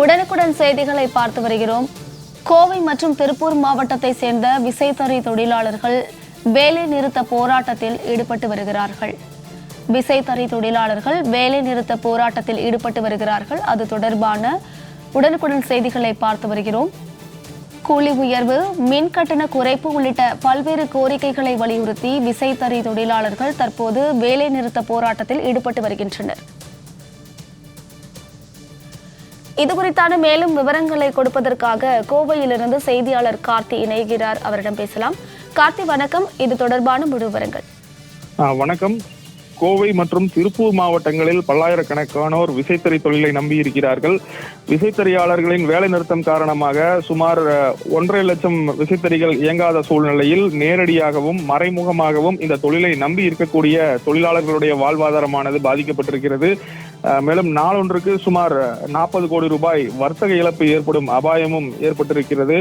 உடனுக்குடன் செய்திகளை பார்த்து வருகிறோம். கோவை மற்றும் திருப்பூர் மாவட்டத்தை சேர்ந்த விசைத்தறி தொழிலாளர்கள் வேலை நிறுத்த போராட்டத்தில் ஈடுபட்டு வருகிறார்கள். விசைத்தறி தொழிலாளர்கள் வேலை நிறுத்த போராட்டத்தில் ஈடுபட்டு வருகிறார்கள். அது தொடர்பான உடனுக்குடன் செய்திகளை பார்த்து வருகிறோம். கூலி உயர்வு மின் கட்டண குறைப்பு உள்ளிட்ட பல்வேறு கோரிக்கைகளை வலியுறுத்தி விசைத்தறி தொழிலாளர்கள் தற்போது வேலைநிறுத்த போராட்டத்தில் ஈடுபட்டு வருகின்றனர். இது குறித்தான மேலும் விவரங்களை கொடுப்பதற்காக கோவையிலிருந்து செய்தியாளர் கார்த்தி இணைகிறார். அவரிடம் பேசலாம். கார்த்தி வணக்கம். இது தொடர்பான முழு விவரங்கள். வணக்கம். கோவை மற்றும் திருப்பூர் மாவட்டங்களில் பல்லாயிரக்கணக்கானோர் விசைத்தறி தொழிலை நம்பி இருக்கிறார்கள் விசைத்தறியாளர்களின் வேலை நிறுத்தம் காரணமாக சுமார் ஒன்றரை லட்சம் விசைத்தறிகள் இயங்காத சூழ்நிலையில் நேரடியாகவும் மறைமுகமாகவும் இந்த தொழிலை நம்பி இருக்கக்கூடிய தொழிலாளர்களுடைய வாழ்வாதாரமானது பாதிக்கப்பட்டிருக்கிறது. மேலும் நாளொன்றுக்கு சுமார் நாற்பது கோடி ரூபாய் வர்த்தக இழப்பு ஏற்படும் அபாயமும் ஏற்பட்டிருக்கிறது.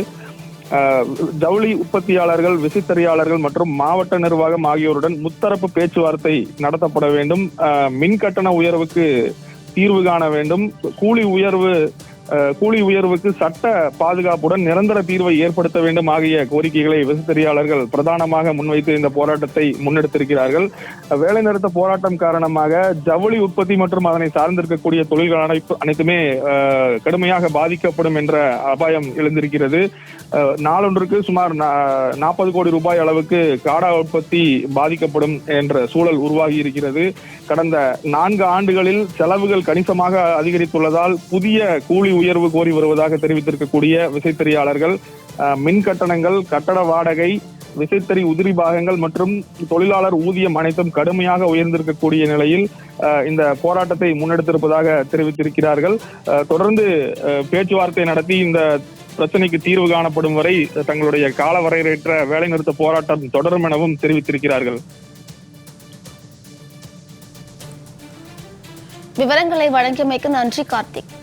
ஜவுளி உற்பத்தியாளர்கள் விசைத்தறியாளர்கள் மற்றும் மாவட்ட நிர்வாகம் ஆகியோருடன் முத்தரப்பு பேச்சுவார்த்தை நடத்தப்பட வேண்டும். மின் கட்டண உயர்வுக்கு தீர்வு காண வேண்டும். கூலி உயர்வு கூலி உயர்வுக்கு சட்ட பாதுகாப்புடன் நிரந்தர தீர்வை ஏற்படுத்த வேண்டும் ஆகிய கோரிக்கைகளை விசைத்தறியாளர்கள் பிரதானமாக முன்வைத்து இந்த போராட்டத்தை முன்னெடுத்திருக்கிறார்கள். வேலைநிறுத்த போராட்டம் காரணமாக ஜவுளி உற்பத்தி மற்றும் அதனை சார்ந்திருக்கக்கூடிய தொழில்கள் அனைத்து அனைத்துமே கடுமையாக பாதிக்கப்படும் என்ற அபாயம் எழுந்திருக்கிறது. நாளொன்றுக்கு சுமார் நாற்பது கோடி ரூபாய் அளவுக்கு காடா உற்பத்தி பாதிக்கப்படும் என்ற சூழல் உருவாகி இருக்கிறது. கடந்த நான்கு ஆண்டுகளில் செலவுகள் கணிசமாக அதிகரித்துள்ளதால் புதிய கூலி உயர்வு கோரி வருவதாக தெரிவித்திருக்கக்கூடிய விசைத்தறியாளர்கள் மின் கட்டணங்கள் கட்டட வாடகை விசைத்தறி உதிரி பாகங்கள் மற்றும் தொழிலாளர் ஊதியம் அனைத்தும் கடுமையாக உயர்ந்திருக்கக்கூடிய நிலையில் இந்த போராட்டத்தை முன்னெடுத்திருப்பதாக தெரிவித்திருக்கிறார்கள். தொடர்ந்து பேச்சுவார்த்தை நடத்தி இந்த பிரச்சனைக்கு தீர்வு காணப்படும் வரை தங்களுடைய காலவரையறையற்ற வேலைநிறுத்த போராட்டம் தொடரும் எனவும் தெரிவித்திருக்கிறார்கள். விவரங்களை வழங்கியமைக்கு நன்றி கார்த்திக்.